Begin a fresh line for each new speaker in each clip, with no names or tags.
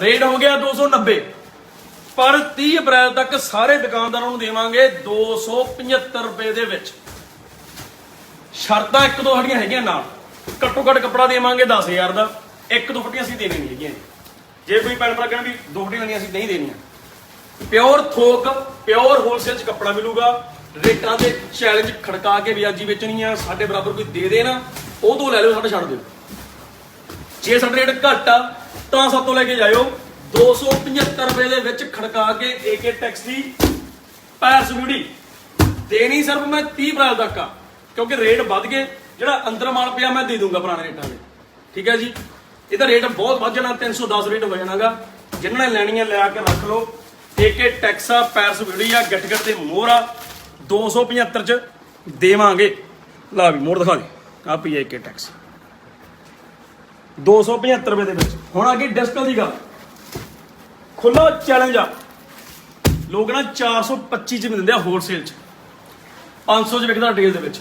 Rate ਹੋ ਗਿਆ 290 ਪਰ 30 ਅਪ੍ਰੈਲ ਤੱਕ ਸਾਰੇ ਦੁਕਾਨਦਾਰਾਂ ਨੂੰ ਦੇਵਾਂਗੇ 275 ਰੁਪਏ ਦੇ ਵਿੱਚ। ਸ਼ਰਤਾਂ ਇੱਕ ਦੋ ਸਾਡੀਆਂ ਹੈਗੀਆਂ ਨਾਲ। ਘੱਟੋ ਘੱਟ ਕੱਪੜਾ ਦੇਵਾਂਗੇ 10000 ਦਾ। ਇੱਕ ਦੋ ਫੱਟੀਆਂ ਅਸੀਂ ਦੇਣੀ ਨਹੀਂ ਹੈਗੀਆਂ। ਜੇ ਕੋਈ ਭੈਣ ਭਰਾ ਕਹਿਣ ਵੀ ਦੋ ਫੱਟੀਆਂ ਲੈਣੀਆਂ ਅਸੀਂ ਨਹੀਂ ਦੇਣੀਆਂ। ਪਿਓਰ ਥੋਕ, ਪਿਓਰ ਹੋਲਸੇਲ ਚ ਕੱਪੜਾ ਮਿਲੂਗਾ। ਰੇਟਾਂ ਦੇ ਚੈਲੰਜ ਖੜਕਾ ਕੇ ਵੀ ਵੇਚਣੀ ਆ, ਸਾਡੇ ਬਰਾਬਰ ਕੋਈ ਦੇ ਦੇਣਾ ਨਾ ਉਹ ਤੋਂ ਲੈ ਲਿਓ, ਸਾਡਾ ਛੱਡ ਦਿਓ। ਜੇ ਸਾਡਾ ਰੇਟ ਘੱਟ ਆ ਤਾਂ ਸਭ ਤੋਂ ਲੈ ਕੇ ਜਾਇਓ। 275 ਰੁਪਏ ਦੇ ਵਿੱਚ ਖੜਕਾ ਕੇ ਏਕੇ ਟੈਕਸ ਦੀ ਪੈਰਸ ਵੀਡੀ ਦੇਣੀ ਸਿਰਫ ਮੈਂ 30 ਅਪ੍ਰੈਲ ਤੱਕ ਆ, ਕਿਉਂਕਿ ਰੇਟ ਵੱਧ ਗਏ, ਜਿਹੜਾ ਅੰਦਰ ਮਾਲ ਪਿਆ ਮੈਂ ਦੇ ਦੂੰਗਾ ਪੁਰਾਣੇ ਰੇਟਾਂ ਦੇ ਠੀਕ ਹੈ ਜੀ? ਇਹਦਾ ਰੇਟ ਬਹੁਤ ਵੱਧ ਜਾਣਾ 310 ਰੇਟ ਹੋ ਜਾਣਾਗਾ। ਜਿਨ੍ਹਾਂ ਨੇ ਲੈਣੀ ਹੈ ਲਿਆ ਕੇ ਰੱਖ ਲਓ। ਏਕੇ ਟੈਕਸ ਆ ਪੈਰਸ ਵੀਡੀ ਆ ਗੱਟ ਗੱਟ ਦੇ ਮੋਹਰ ਆ। 275 ਚ ਦੇਵਾਂਗੇ। ਲਾ ਵੀ ਮੋਹਰ ਦਿਖਾ ਦੇ। ਆ ਪਈ ਏਕੇ ਟੈਕਸ 275 ਰੁਪਏ ਦੇ ਵਿੱਚ। ਹੁਣ ਆ ਗਈ ਡਿਸਕਲ ਦੀ ਗੱਲ। ਖੁੱਲਾ ਚੈਲੰਜ ਆ। ਲੋਕ ਨਾ 425 ਚ ਵੀ ਦਿੰਦੇ ਆ ਹੋਲਸੇਲ ਚ। 500 ਚ ਵਿਕਦਾ ਰਿਟੇਲ ਦੇ ਵਿੱਚ।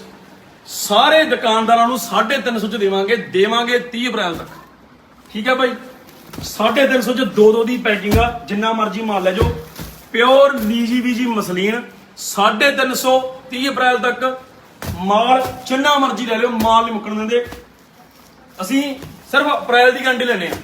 ਸਾਰੇ ਦੁਕਾਨਦਾਰਾਂ ਨੂੰ 350 ਚ ਦੇਵਾਂਗੇ ਦੇਵਾਂਗੇ 30 ਅਪ੍ਰੈਲ ਤੱਕ। ਠੀਕ ਹੈ ਭਾਈ 350 ਚ ਦੋ ਦੋ ਦੀ ਪੈਕਿੰਗ ਆ, ਜਿੰਨਾ ਮਰਜ਼ੀ ਮਾਲ ਲੈ ਜਾਓ। ਪਿਓਰ ਲੀਜੀ ਬੀਜੀ ਮਸਲੀਨ 350 30 ਅਪ੍ਰੈਲ ਤੱਕ। ਮਾਲ ਜਿੰਨਾ ਮਰਜ਼ੀ ਲੈ ਲਿਓ, ਮਾਲ ਨਹੀਂ ਮੁੱਕਣ ਦਿੰਦੇ। ਅਸੀਂ ਸਿਰਫ ਅਪ੍ਰੈਲ ਦੀ ਗਾਰੰਟੀ ਲੈਣੇ ਆ।